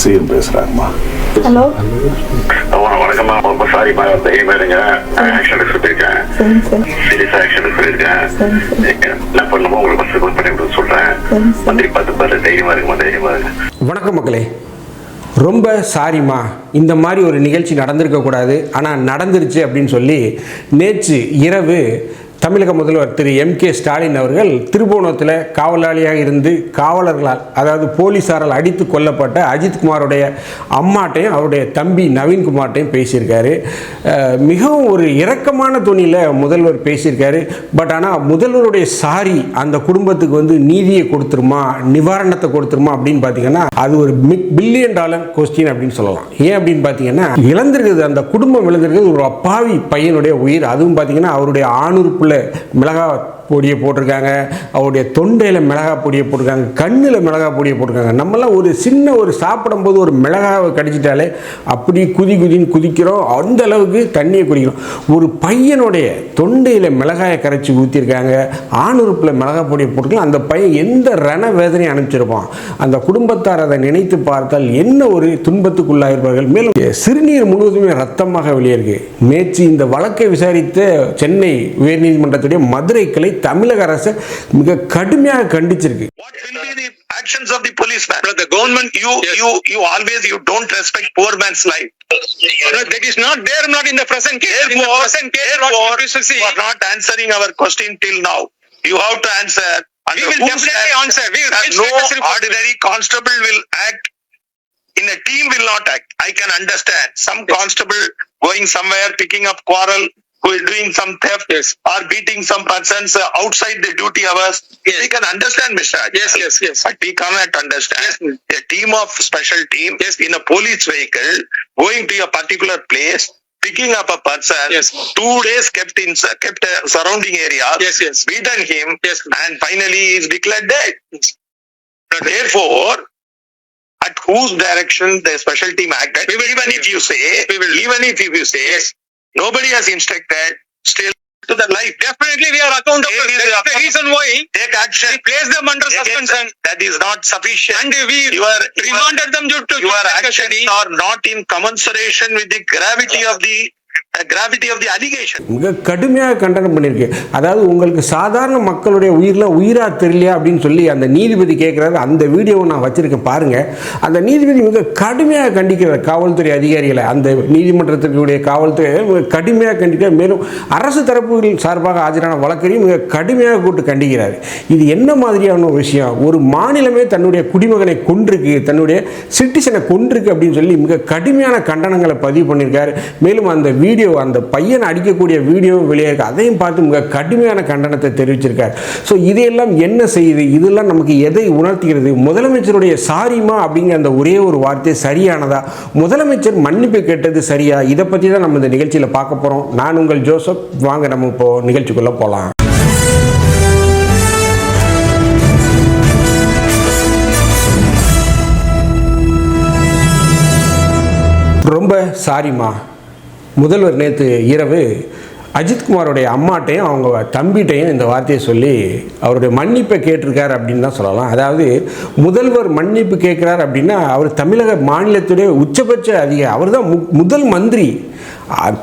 CM பேசுறாங்கம்மா. Hello வணக்கம் வணக்கம்மா. ரொம்ப சாரிம்மா தைரியமா இருங்க ஆக்ஷன் எடுத்து போயிருக்கேன் சரிங்க சார் சீரியஸா ஆக்ஷன் எடுத்து போயிருக்கேன் சரி சார். என்ன பண்ணுமோ உங்களுக்கு ஃபர்ஸ்ட் கால் பண்ணி விட சொல்றேன். மந்திரி பார்த்து பாரு தைரியமா இருக்குமா தைரியமா வணக்கம் மக்களே. ரொம்ப சாரிம்மா இந்த மாதிரி ஒரு நிகழ்ச்சி நடந்திருக்கக்கூடாது. ஆனால் நடந்துருச்சு அப்படின்னு சொல்லி நேற்று இரவு தமிழக முதல்வர் திரு எம் கே ஸ்டாலின் அவர்கள் திருபுவனத்தில் காவலாளியாக இருந்து காவலர்களால் அதாவது போலீஸாரால் அடித்து கொல்லப்பட்ட அஜித்குமாருடைய அம்மாட்டையும் அவருடைய தம்பி நவீன்குமார்ட்டையும் பேசியிருக்காரு. மிகவும் ஒரு இரக்கமான துணியில் முதல்வர் பேசியிருக்காரு. பட் ஆனால் முதல்வருடைய சாரி அந்த குடும்பத்துக்கு வந்து நீதியை கொடுத்துருமா நிவாரணத்தை கொடுத்துருமா அப்படின்னு பார்த்தீங்கன்னா அது ஒரு பில்லியன் டாலர் கொஸ்டின் அப்படின்னு சொல்லலாம். ஏன் அப்படின்னு பார்த்தீங்கன்னா இழந்திருக்கிறது அந்த குடும்பம் இழந்திருக்கிறது ஒரு அப்பாவி பையனுடைய உயிர். அதுவும் பார்த்தீங்கன்னா அவருடைய ஆணுறுப்புல மிளகா பொடியை போட்டிருக்காங்க. அவருடைய தொண்டையில் மிளகா பொடியை போட்டிருக்காங்க. கண்ணில் மிளகா பொடியை போட்டிருக்காங்க. நம்மளாம் ஒரு சின்ன ஒரு சாப்பிடும்போது ஒரு மிளகாவை கடிச்சிட்டாலே அப்படி குதி குதின்னு குதிக்கிறோம். அந்த அளவுக்கு தண்ணியை குடிக்கிறோம். ஒரு பையனுடைய தொண்டையில் மிளகாயை கரைச்சி ஊற்றிருக்காங்க ஆணுறுப்பில் மிளகா பொடியை போட்டிருக்காங்க அந்த பையன் எந்த ரண வேதனையை அனுப்பிச்சிருப்பான். அந்த குடும்பத்தார் அதை நினைத்து பார்த்தால் என்ன ஒரு துன்பத்துக்குள்ளாயிருப்பார்கள். மேலும் சிறுநீர் முழுவதுமே ரத்தமாக வெளியே இருக்கு. நேற்று இந்த வழக்கை விசாரித்த சென்னை உயர்நீதிமன்றத்துடைய மதுரை கிளை தமிழக அரசு மிக கடுமையாக கண்டிச்சிருக்கு What will be the actions of the policeman? But the government, you, you, you always, you don't respect poor man's life. No, that is not there not in the present case. in the Therefore, present case, what therefore, we should see, you are not answering our question till now. You have to answer. we Under will whose definitely act- answer. We will that write no status report. ordinary constable will act. In a team will not act. I can understand. Some constable going somewhere, picking up quarrel, who is doing some theft Yes. or beating some persons outside the duty hours. Yes. We can understand, Mr. Ajay. Yes, yes, yes. But we cannot understand Yes. a team of special team in a police vehicle going to a particular place, picking up a person, Yes. two days kept in kept uh, surrounding area, Yes, yes. beaten him, Yes. and finally is declared dead. Therefore, at whose direction the special team acted, We will- even if you say, We will- even if you say, nobody has instructed, still to the life. Definitely we are accountable. There is That is the reason why Take action. we place them under Again, suspension That is not sufficient. and we Your, remanded them due to your actions are not in commensuration with the gravity of the மிக கடுமையாக கண்டனம் பண்ணிருக்கு அதாவது உங்களுக்கு சாதாரண மக்களுடைய உயிர்லாம் உயிரா தெரியலையா அப்படின்னு சொல்லி அந்த நீதிபதி கேட்குறாரு அந்த வீடியோவை நான் வச்சிருக்கேன் பாருங்க. அந்த நீதிபதி மிக கடுமையாக கண்டிக்கிறார் காவல்துறை அதிகாரிகளை. அந்த நீதிமன்றத்திற்குடைய காவல்துறை மிக கடுமையாக கண்டிக்கிறார். மேலும் அரசு தரப்புகளின் சார்பாக ஆஜரான வழக்கறியும் மிக கடுமையாக கூட்டு கண்டிக்கிறார். இது என்ன மாதிரியான ஒரு விஷயம்? ஒரு மாநிலமே தன்னுடைய குடிமகனை கொன்றிருக்கு தன்னுடைய சிட்டிசனை கொன்றிருக்கு அப்படின்னு சொல்லி மிக கடுமையான கண்டனங்களை பதிவு பண்ணியிருக்காரு. மேலும் அந்த வீடியோ அந்த பையனை அடிக்கக்கூடிய வீடியோ வெளியே அதையும் பார்த்து மிக கடுமையான கண்டனத்தை தெரிவிச்சிருக்கார். ஸோ இதையெல்லாம் என்ன செய்யுது? இதெல்லாம் நமக்கு எதை உணர்த்துகிறது? முதலமைச்சருடைய சாரிமா அப்படிங்கிற அந்த ஒரே ஒரு வார்த்தை சரியானதா? முதலமைச்சர் மன்னிப்பு கேட்டது சரியா? இதை பற்றி தான் நம்ம இந்த நிகழ்ச்சியில் பார்க்க போகிறோம் நான் உங்கள் ஜோசப். வாங்க நம்ம இப்போ நிகழ்ச்சிக்குள்ளே போகலாம் ரொம்ப சாரிம்மா முதல்வர் நேற்று இரவு அஜித்குமாரோடைய அம்மாட்டையும் அவங்க தம்பிட்டையும் இந்த வார்த்தையை சொல்லி அவருடைய மன்னிப்பை கேட்டிருக்கார் அப்படின்னு தான் சொல்லலாம். அதாவது முதல்வர் மன்னிப்பு கேட்குறார் அப்படின்னா அவர் தமிழக மாநிலத்துடைய உச்சபட்ச அதிக அவர் தான் முதல் மந்திரி.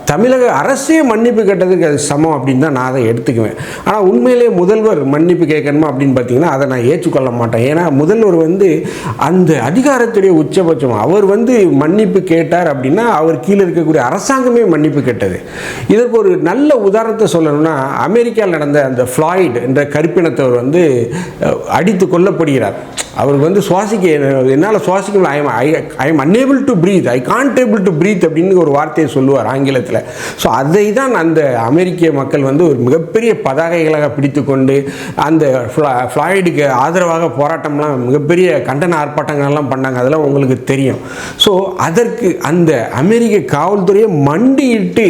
தமிழக அரசே மன்னிப்பு கேட்டதுக்கு அது சமம் அப்படின்னு தான் நான் அதை எடுத்துக்குவேன். ஆனால் உண்மையிலே முதல்வர் மன்னிப்பு கேட்கணுமா அப்படின்னு பார்த்தீங்கன்னா அதை நான் ஏற்றுக்கொள்ள மாட்டேன். ஏன்னா முதல்வர் வந்து அந்த அதிகாரத்துடைய உச்சபட்சம். அவர் வந்து மன்னிப்பு கேட்டார் அப்படின்னா அவர் கீழே இருக்கக்கூடிய அரசாங்கமே மன்னிப்பு கேட்டது. இதற்கு ஒரு நல்ல உதாரணத்தை சொல்லணும்னா அமெரிக்காவில் நடந்த அந்த ஃப்ளாய்டு என்ற கருப்பினத்தவர் வந்து அடித்து கொல்லப்படுகிறார். அவருக்கு வந்து சுவாசிக்க என்னால் சுவாசிக்க I I I am unable to breathe I can't able to breathe அப்படின்னு ஒரு வார்த்தையை சொல்லுவார் ஆங்கிலத்தில். ஸோ அதை தான் அந்த அமெரிக்க மக்கள் வந்து ஒரு மிகப்பெரிய பதாகைகளாக பிடித்து கொண்டு அந்த ஃப்ளா ஃப்ளாய்டுக்கு ஆதரவாக போராட்டம்லாம் மிகப்பெரிய கண்டன ஆர்ப்பாட்டங்கள்லாம் பண்ணாங்க. அதெல்லாம் உங்களுக்கு தெரியும். ஸோ அதற்கு அந்த அமெரிக்க காவல்துறையை மண்டியிட்டு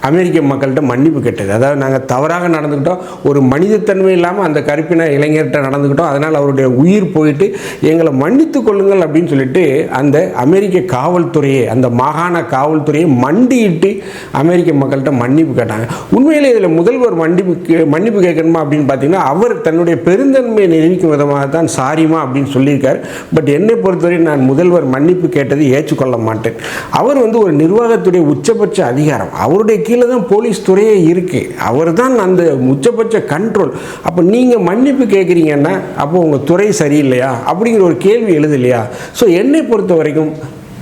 அமெரிக்க மக்கள்கிட்ட மன்னிப்பு கேட்டது. அதாவது நாங்கள் தவறாக நடந்துக்கிட்டோம். ஒரு மனிதத்தன்மை இல்லாமல் அந்த கருப்பின இளைஞர்கிட்ட நடந்துக்கிட்டோம். அதனால் அவருடைய உயிர் போயிட்டு எங்களை மன்னித்து கொள்ளுங்கள் அப்படின்னு சொல்லிட்டு அந்த அமெரிக்க காவல்துறையை அந்த மாகாண காவல்துறையை மண்டியிட்டு அமெரிக்க மக்கள்கிட்ட மன்னிப்பு கேட்டாங்க. உண்மையிலே இதில் முதல்வர் மன்னிப்பு கே- மன்னிப்பு கேட்கணுமா அப்படின்னு பார்த்தீங்கன்னா அவர் தன்னுடைய பெருந்தன்மையை நிரூபிக்கும் விதமாக தான் சாரிமா அப்படின்னு சொல்லியிருக்கார். பட் என்னை பொறுத்தவரை நான் முதல்வர் மன்னிப்பு கேட்டதை ஏற்றுக்கொள்ள மாட்டேன். அவர் வந்து ஒரு நிர்வாகத்துடைய உச்சபட்ச அதிகாரம் அவருடைய கீழே தான் போலீஸ் துறையே இருக்கு. அவர் தான் அந்த உச்சபட்ச கண்ட்ரோல் அப்போ நீங்கள் மன்னிப்பு கேட்குறீங்கன்னா அப்போ உங்கள் துறை சரியில்லையா? அப்படிங்கிற ஒரு கேள்வி எழுதலையா? ஸோ என்னை பொறுத்த வரைக்கும்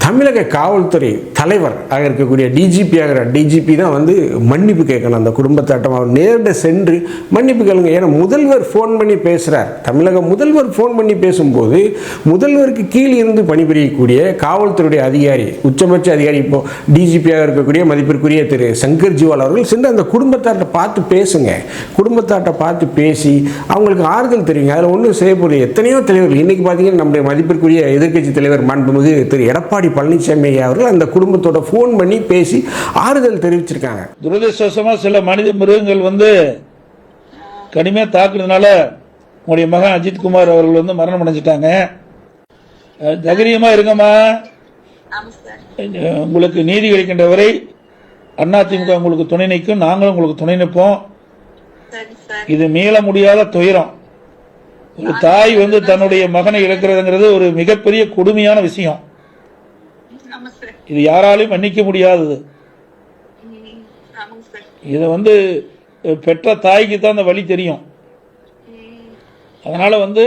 தமிழக காவல்துறை தலைவர் ஆக இருக்கக்கூடிய டிஜிபி ஆகிற டிஜிபி தான் வந்து மன்னிப்பு கேட்கணும். அந்த குடும்பத்தாட்டம் அவர் நேரிட சென்று மன்னிப்பு கேளுங்க. ஏன்னா முதல்வர் ஃபோன் பண்ணி பேசுகிறார் தமிழக முதல்வர் ஃபோன் பண்ணி பேசும்போது முதல்வருக்கு கீழ் இருந்து பணிபுரியக்கூடிய காவல்துறையுடைய அதிகாரி உச்சபட்ச அதிகாரி இப்போ டிஜிபியாக இருக்கக்கூடிய மதிப்பிற்குரிய திரு சங்கர் ஜிவால் அவர்கள் சென்று அந்த குடும்பத்தாட்டை பார்த்து பேசுங்க. குடும்பத்தாட்டை பார்த்து பேசி அவங்களுக்கு ஆறுதல் தெரியுங்க அதில் ஒன்றும் செய்யக்கூடிய எத்தனையோ தலைவர்கள் இன்றைக்கி பார்த்தீங்கன்னா நம்முடைய மதிப்பிற்குரிய எதிர்க்கட்சி தலைவர் மாண்புமிகு திரு எடப்பாடி பழனிசாமி அவர்கள் அந்த குடும்பத்தோட ஃபோன் பண்ணி பேசி ஆறுதல் தெரிவிச்சிருக்காங்க. துரதிருஷ்டவசமா சில மனித மிருகங்கள் வந்து கடுமையா தாக்குனதுனால உங்களுடைய மகன் அஜித்குமார் அவர்கள் வந்து மரணம் அடைஞ்சிட்டாங்க. அஹ் தைரியமா இருங்கம்மா. ஆமா சார். அஹ் உங்களுக்கு நீதி கிடைக்கின்ற வரை அதிமுக உங்களுக்கு துணை நிற்கும் நாங்களும் உங்களுக்கு துணை நிற்போம். சரி சார். இது மீள முடியாத துயரம். ஒரு தாய் வந்து தன்னுடைய மகனை இழக்கிறதுங்கிறது ஒரு மிகப்பெரிய கொடுமையான விஷயம். இது யாராலையும் மன்னிக்க முடியாதது. இதை வந்து பெற்ற தாய்க்கு தான் அந்த வழி தெரியும். அதனால் வந்து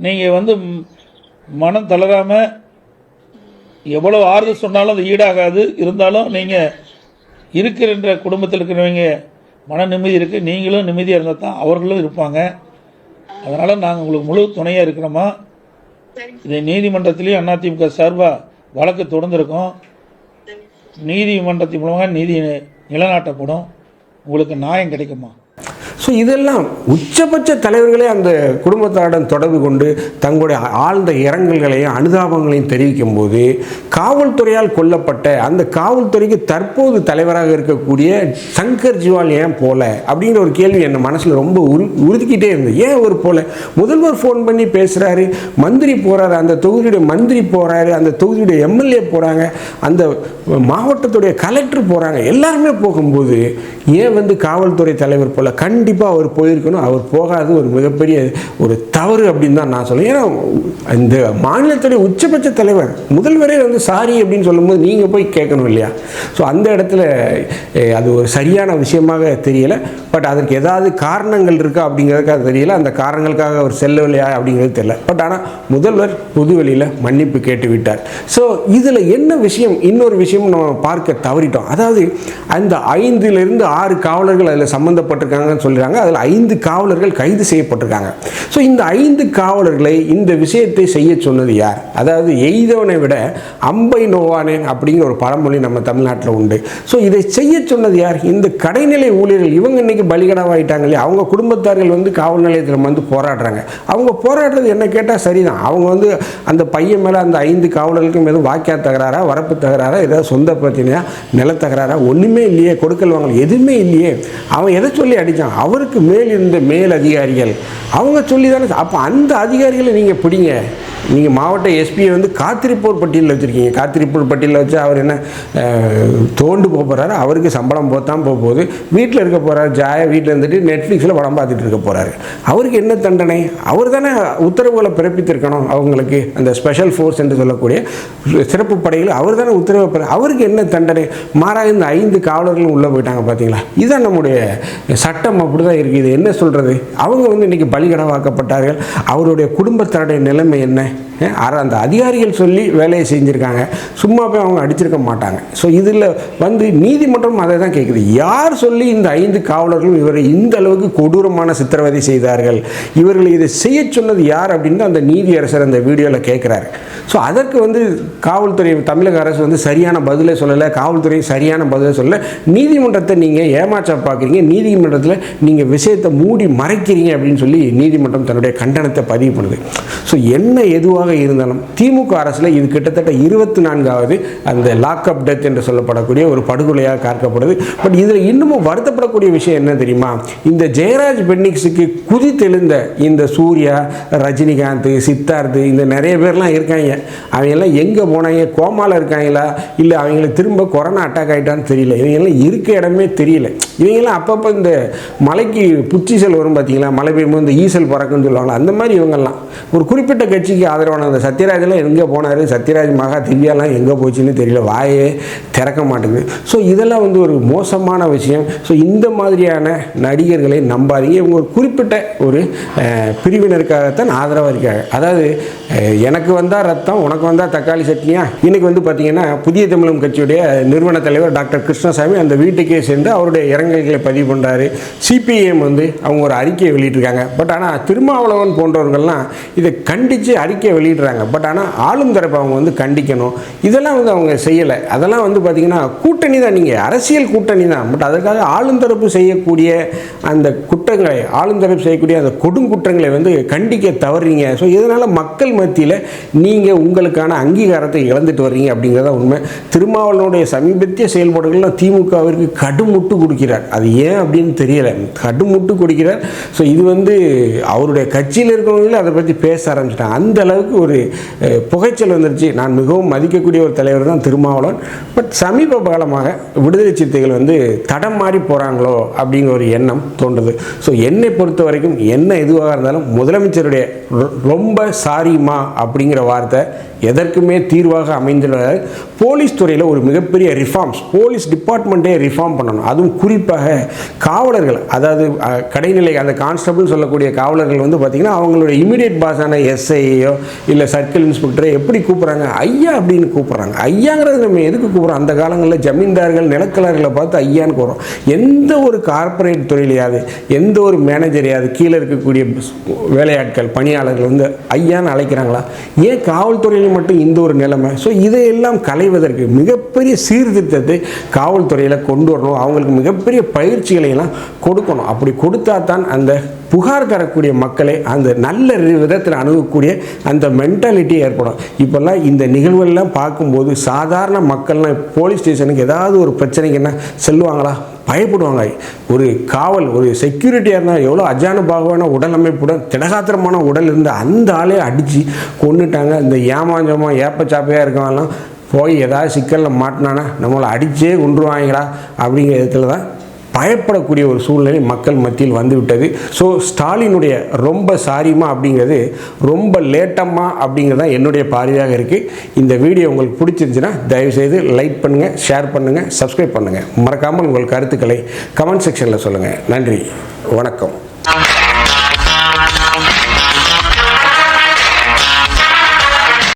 நீங்கள் வந்து மனம் தளராமல் எவ்வளோ ஆறுதல் சொன்னாலும் அது ஈடாகாது. இருந்தாலும் நீங்கள் இருக்கிறன்ற குடும்பத்தில் இருக்கிறவங்க மன நிம்மதி இருக்குது நீங்களும் நிம்மதியாக இருந்தால் தான் அவர்களும் இருப்பாங்க. அதனால் நாங்கள் உங்களுக்கு முழு துணையாக இருக்கிறோமா? இதை நீதிமன்றத்திலையும் அதிமுக சார்பாக வழக்கு தொடர்ந்துருக்கோம். நீதிமன்றத்தின் மூலமாக நீதி நிலநாட்டப்படும். உங்களுக்கு நியாயம் கிடைக்குமா? ஸோ இதெல்லாம் உச்சபட்ச தலைவர்களே அந்த குடும்பத்தாருடன் தொடர்பு கொண்டு தங்களுடைய ஆழ்ந்த இரங்கல்களையும் அனுதாபங்களையும் தெரிவிக்கும் போது காவல்துறையால் கொல்லப்பட்ட அந்த காவல்துறைக்கு தற்போது தலைவராக இருக்கக்கூடிய சங்கர் ஜிவால் ஏன் போல அப்படிங்கிற ஒரு கேள்வி என் மனசில் ரொம்ப உரு உறுதிக்கிட்டே இருந்தது. ஏன் அவர் போல? முதல்வர் ஃபோன் பண்ணி பேசுகிறாரு மந்திரி போகிறாரு அந்த தொகுதியுடைய மந்திரி போகிறாரு அந்த தொகுதியுடைய எம்எல்ஏ போகிறாங்க அந்த மாவட்டத்துடைய கலெக்டர் போகிறாங்க எல்லாருமே போகும்போது ஏன் வந்து காவல்துறை தலைவர் போல? கண்டிப்பாக அவர் போயிருக்கணும். அவர் போகாது ஒரு மிகப்பெரிய ஒரு தவறு அப்படின்னு தான் நான் சொல்லுவேன் ஏன்னா இந்த மாநிலத்துடைய உச்சபட்ச தலைவர் முதல்வரே வந்து சாரி அப்படின்னு சொல்லும்போது நீங்கள் போய் கேட்கணும் இல்லையா? ஸோ அந்த இடத்துல அது ஒரு சரியான விஷயமாக தெரியல. பட் அதற்கு ஏதாவது காரணங்கள் இருக்கா அப்படிங்கிறதுக்காக தெரியல. அந்த காரணங்களுக்காக அவர் செல்லவில்லையா அப்படிங்கிறது தெரியல. பட் ஆனால் முதல்வர் புதுவெளியில் மன்னிப்பு கேட்டு விட்டார். ஸோ இதில் என்ன விஷயம் இன்னொரு விஷயம் நம்ம பார்க்க தவறிட்டோம். அதாவது அந்த ஐந்திலிருந்து ஆறு காவலர்கள் அதில் சம்மந்தப்பட்டிருக்காங்கன்னு சொல்கிறாங்க அதில் ஐந்து காவலர்கள் கைது செய்யப்பட்டிருக்காங்க. ஸோ இந்த ஐந்து காவலர்களை இந்த விஷயத்தை செய்ய சொன்னது யார்? அதாவது எய்தவனை விட அம்பை நோவானேன் அப்படிங்கிற ஒரு பழமொழி நம்ம தமிழ்நாட்டில் உண்டு. ஸோ இதை செய்ய சொன்னது யார்? இந்த கடைநிலை ஊழியர்கள். இவங்க இன்னைக்கு பலிகடாவாயிட்டாங்க இல்லையா? அவங்க குடும்பத்தார்கள் வந்து காவல் நிலையத்தில் வந்து போராடுறாங்க. அவங்க போராடுறது என்ன கேட்டால் சரிதான். அவங்க வந்து அந்த பையன் மேலே அந்த ஐந்து காவலர்களுக்கும் எதுவும் வாக்கியா தகராறா வரப்பு தகராறா ஏதாவது சொந்த பிரச்சனையா நிலத்தகராறா ஒன்றுமே இல்லையே கொடுக்கல் வாங்கல் எதுவுமே இல்லையே. அவன் எதை சொல்லி அடித்தான் அவருக்கு மேல் இருந்த மேல் அதிகாரிகள் அவங்க சொல்லி தானே அப்போ அந்த அதிகாரிகளை நீங்கள் பிடிங்க. நீங்கள் மாவட்ட எஸ்பியை வந்து காத்திருப்போர் பட்டியலில் வச்சுருக்கீங்க. காத்திருப்போர் பட்டியலில் வச்சு அவர் என்ன தோண்டு போக போகிறாரு அவருக்கு சம்பளம் போத்தான் போக போகுது. வீட்டில் இருக்க போகிறாரு ஜாயா வீட்டில் இருந்துட்டு நெட்ஃப்ளிக்ஸில் படம் பார்த்துட்டு இருக்க போகிறாரு அவருக்கு என்ன தண்டனை? அவர் தானே உத்தரவுகளை பிறப்பித்திருக்கணும் அவங்களுக்கு. அந்த ஸ்பெஷல் ஃபோர்ஸ் என்று சொல்லக்கூடிய சிறப்பு படைகள் அவர் தானே உத்தரவு அவருக்கு என்ன தண்டனை? மாறாக இந்த ஐந்து காவலர்களும் உள்ளே போயிட்டாங்க பார்த்தீங்களா இதுதான் நம்முடைய சட்டம் அப்படி தான் இருக்குது. இது என்ன சொல்கிறது அவங்க வந்து இன்றைக்கி பலிகடவாக்கப்பட்டார்கள். அவருடைய குடும்பத்தருடைய நிலைமை என்ன? அர- அந்த அதிகாரிகள் சொல்லி வேலையை செஞ்சுருக்காங்க. சும்மா போய் அவங்க அடிச்சிருக்க மாட்டாங்க. ஸோ இதில் வந்து நீதிமன்றம் அதை தான் கேட்குது யார் சொல்லி இந்த ஐந்து காவலர்களும் இவரை இந்த அளவுக்கு கொடூரமான சித்திரவதை செய்தார்கள்? இவர்களை இதை செய்ய சொன்னது யார் அப்படின்னு அந்த நீதியரசர் அந்த வீடியோவில் கேட்குறாரு ஸோ அதற்கு வந்து காவல்துறை தமிழக அரசு வந்து சரியான பதிலை சொல்லலை. காவல்துறை சரியான பதிலை சொல்லலை. நீதிமன்றத்தை நீங்கள் ஏமாற்ற பார்க்குறீங்க நீதிமன்றத்தில் நீங்கள் விஷயத்தை மூடி மறைக்கிறீங்க அப்படின்னு சொல்லி நீதிமன்றம் தன்னுடைய கண்டனத்தை பதிவு பண்ணுது. ஸோ என்ன எதுவாக இருந்தாலும் திமுக அரசில் இது கிட்டத்தட்ட இருபத்தி நான்காவது அந்த லாக்அப் டெத் என்று சொல்லப்படக்கூடிய ஒரு படுகொலையாக பார்க்கப்படுது பட் இதில் இன்னமும் வருத்தப்படக்கூடிய விஷயம் என்ன தெரியுமா? இந்த ஜெயராஜ் பென்னிக்ஸுக்கு குதித்தெழுந்த இந்த சூர்யா ரஜினிகாந்த் சித்தார்த் இந்த நிறைய பேர்லாம் இருக்காங்க. அவங்க எல்லாம் எங்கே போனாங்க? கோமாவில் இருக்காங்களா? இல்லை அவங்களுக்கு திரும்ப கொரோனா அட்டாக் ஆகிட்டான்னு தெரியல. இவங்கெல்லாம் இருக்க இடமே தெரியல. இவங்கெல்லாம் அப்பப்போ இந்த மலைக்கு புச்சிசல் வரும் பார்த்தீங்களா மழை பெய்யும்போது இந்த ஈசல் பறக்குன்னு சொல்லுவாங்களா? அந்த மாதிரி இவங்கெல்லாம். ஒரு குறிப்பிட்ட கட்சிக்கு ஆதரவான அந்த சத்யராஜெல்லாம் எங்கே போனார்? சத்யராஜ் மகா திவ்யாலாம் எங்கே போச்சுன்னு தெரியல. வாயே திறக்க மாட்டேங்குது. ஸோ இதெல்லாம் வந்து ஒரு மோசமான விஷயம். ஸோ இந்த மாதிரியான நடிகர்களை நம்பாதீங்க. இவங்க ஒரு குறிப்பிட்ட ஒரு பிரிவினருக்காகத்தான் ஆதரவாக இருக்காங்க. அதாவது எனக்கு வந்தால் ரத்தம் உனக்கு வந்தால் தக்காளி சட்னியா? இன்னைக்கு வந்து பார்த்தீங்கன்னா புதிய தமிழகம் கட்சியுடைய நிறுவன தலைவர் டாக்டர் கிருஷ்ணசாமி அந்த வீட்டுக்கே சென்று அவருடைய இரங்கல்களை பதிவு பண்ணுறாரு சிபிஎம் வந்து அவங்க ஒரு அறிக்கையை வெளியிட்டிருக்காங்க. பட் ஆனால் திருமாவளவன் போன்றவர்கள்லாம் இதை கண்டித்து அறிக்கை வெளியிடுறாங்க. பட் ஆனால் ஆளும் தரப்பு அவங்க வந்து கண்டிக்கணும். இதெல்லாம் வந்து அவங்க செய்யலை. அதெல்லாம் வந்து பார்த்திங்கன்னா கூட்டணி தான். நீங்கள் அரசியல் கூட்டணி தான். பட் அதற்காக ஆளும் தரப்பு செய்யக்கூடிய அந்த குற்றங்களை ஆளும் தரப்பு செய்யக்கூடிய அந்த கொடுங்குற்றங்களை வந்து கண்டிக்க தவறுறீங்க ஸோ இதனால் மக்கள் மத்தியில் நீங்கள் உங்களுக்கான அங்கீகாரத்தை இழந்துட்டு வர்றீங்க அப்படிங்கிறத உண்மை. திருமாவளவனுடைய சமீபத்திய செயல்பாடுகள்லாம் திமுகவிற்கு கடுமுட்டு கொடுக்கிறார். அது ஏன் அப்படின்னு தெரியலை. கடுமுட்டு கொடுக்கிறார். ஸோ இது வந்து அவருடைய கட்சியில் இருக்கிறவங்களே அதை பற்றி பேச ஆரம்பிச்சிட்டாங்க. அந்த அளவுக்கு ஒரு புகைச்சல் வந்துருச்சு. நான் மிகவும் மதிக்கக்கூடிய ஒரு தலைவர் தான் திருமாவளவன். பட் சமீப காலமாக விடுதலை சிறுத்தைகள் வந்து தடம் மாறி போகிறாங்களோ அப்படிங்கிற ஒரு எண்ணம் தோன்றுது. ஸோ என்னை பொறுத்த வரைக்கும் என்ன எதுவாக இருந்தாலும் முதலமைச்சருடைய ரொ- ரொம்ப சாரிமா அப்படிங்கிற வார்த்தை எதற்குமே தீர்வாக அமைந்துள்ளது போலீஸ் துறையில் ஒரு மிகப்பெரிய ரிஃபார்ம்ஸ் போலீஸ் டிபார்ட்மெண்ட்டே ரிஃபார்ம் பண்ணணும். அதுவும் குறிப்பாக காவலர்கள் அதாவது கடைநிலை அந்த கான்ஸ்டபிள் சொல்லக்கூடிய காவலர்கள் வந்து பார்த்திங்கன்னா அவங்களுடைய இமீடியட் பாஸான எஸ்ஐயோ இல்லை சர்க்கிள் இன்ஸ்பெக்டரோ எப்படி கூப்பிட்றாங்க? ஐயா அப்படின்னு கூப்பிட்றாங்க. ஐயாங்கிறது நம்ம எதுக்கு கூப்பிட்றோம்? அந்த காலங்களில் ஜமீன்தார்கள் நிலக்கலர்களை பார்த்து ஐயான்னு கூறோம் எந்த ஒரு கார்ப்பரேட் துறையிலையாவது எந்த ஒரு மேனேஜரையாவது கீழே இருக்கக்கூடிய வேலையாட்கள் பணியாளர்கள் வந்து ஐயான்னு அழைக்கிறாங்களா? ஏன் காவல்துறையில் மட்டும் இந்த ஒரு நிலைமை? ஸோ இதையெல்லாம் களைவதற்கு மிகப்பெரிய சீர்திருத்தத்தை காவல்துறையில் கொண்டு வரணும். அவங்களுக்கு மிகப்பெரிய பயிற்சிகளை எல்லாம் கொடுக்கணும். அப்படி கொடுத்தா தான் அந்த புகார் தரக்கூடிய மக்களை அந்த நல்ல விதத்தில் அணுகக்கூடிய அந்த மென்டாலிட்டி ஏற்படும். இப்போல்லாம் இந்த நிகழ்வுகள்லாம் பார்க்கும்போது சாதாரண மக்கள்லாம் போலீஸ் ஸ்டேஷனுக்கு ஏதாவது ஒரு பிரச்சனைக்கு என்ன செல்லுவாங்களா? பயப்படுவாங்க. ஒரு காவல் ஒரு செக்யூரிட்டியாக இருந்தால் எவ்வளோ அஜானுபாகமான உடல் அமைப்புடன் திடகாத்திரமான உடல் இருந்த அந்த ஆளே அடித்து கொண்டுட்டாங்க இந்த ஏமாஞ்சமா ஏப்பச்சாப்பையாக இருக்கவங்கலாம் போய் ஏதாவது சிக்கலில் மாட்டினானா நம்மளை அடித்தே கொண்டுருவாங்களா அப்படிங்கிற விதத்தில் தான் பயப்படக்கூடிய ஒரு சூழ்நிலை மக்கள் மத்தியில் வந்துவிட்டது. ஸோ ஸ்டாலினுடைய ரொம்ப சாரிமா அப்படிங்கிறது ரொம்ப லேட்டம்மா அப்படிங்கிறது தான் என்னுடைய பார்வையாக இருக்குது இந்த வீடியோ உங்களுக்கு பிடிச்சிருந்துச்சுன்னா தயவுசெய்து லைக் பண்ணுங்கள் ஷேர் பண்ணுங்கள் சப்ஸ்கிரைப் பண்ணுங்கள் மறக்காமல் உங்கள் கருத்துக்களை கமெண்ட் செக்ஷனில் சொல்லுங்கள் நன்றி வணக்கம்.